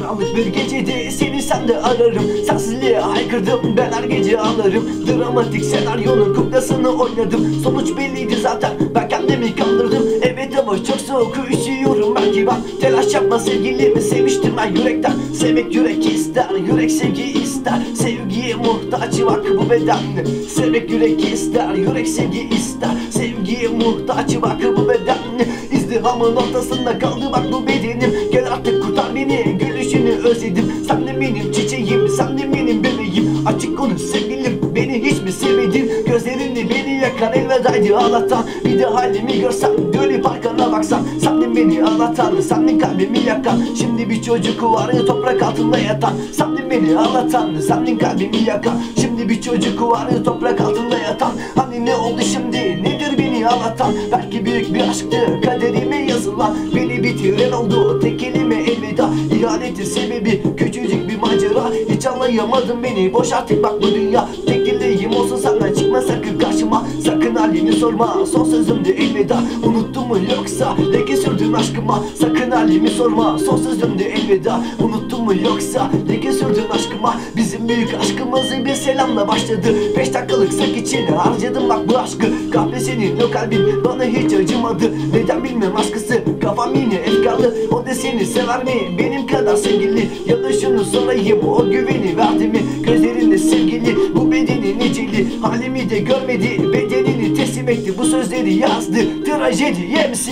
Karanlık bir gecede seni sen de ararım. Sensizliğe haykırdım ben her gece ağlarım. Dramatik senaryonun kuklasını oynadım. Sonuç belliydi zaten ben kendimi kandırdım. Evet ama çok soğuk üşüyorum. Belki ben Telaş yapma sevgilimi sevmiştim. Ben yürekten Sevmek yürek ister yürek sevgi ister. Sevgiye muhtaç bak bu beden Sevmek yürek ister yürek sevgi ister. Sevgiye muhtaç bak bu beden İzdihamın ortasında kaldı bak bu bedenim özledim. Sen de benim çiçeğim sen de benim bebeğim. Açık konuş sevgilim beni hiç mi sevmedin? Gözlerinde beni yakan elvedaydı ağlatan Bir de halimi görsen dönüp arkana baksan. Sen de beni ağlatan sen de kalbimi yakan. Şimdi bir çocuk var toprak altında yatan. Sen de beni ağlatan sen de kalbimi yakan. Şimdi bir çocuk var toprak altında yatan. Hani ne oldu şimdi nedir beni ağlatan Belki büyük bir aşktı kaderime yazılan. Beni bitiren oldu tek kelime elveda İhanetin sebebi? Küçücük bir macera. Hiç anlayamadım beni. Boş artık bak bu dünya. Tek Halimi sorma. Son sözümdü elveda Unuttun mu yoksa? Leke sürdün aşkıma. Sakın halimi sorma. Son sözümdü elveda Unuttun mu yoksa? Leke sürdün aşkıma. Bizim büyük aşkımız bir selamla başladı. Beş dakikalık sak için harcadım bak bu aşkı. Kahve senin o kalbin. Bana hiç acımadı. Neden bilmem aşkısı? Kafam yine efkarlı. O da seni sever mi? Benim kadar sevgili. Ya da şunu sorayım. O güveni verdi mi? Gözlerinde sevgili. Bu bedeni niceli Halimi de görmedi bedenini teslim etti. Bu sözleri yazdı trajedi MC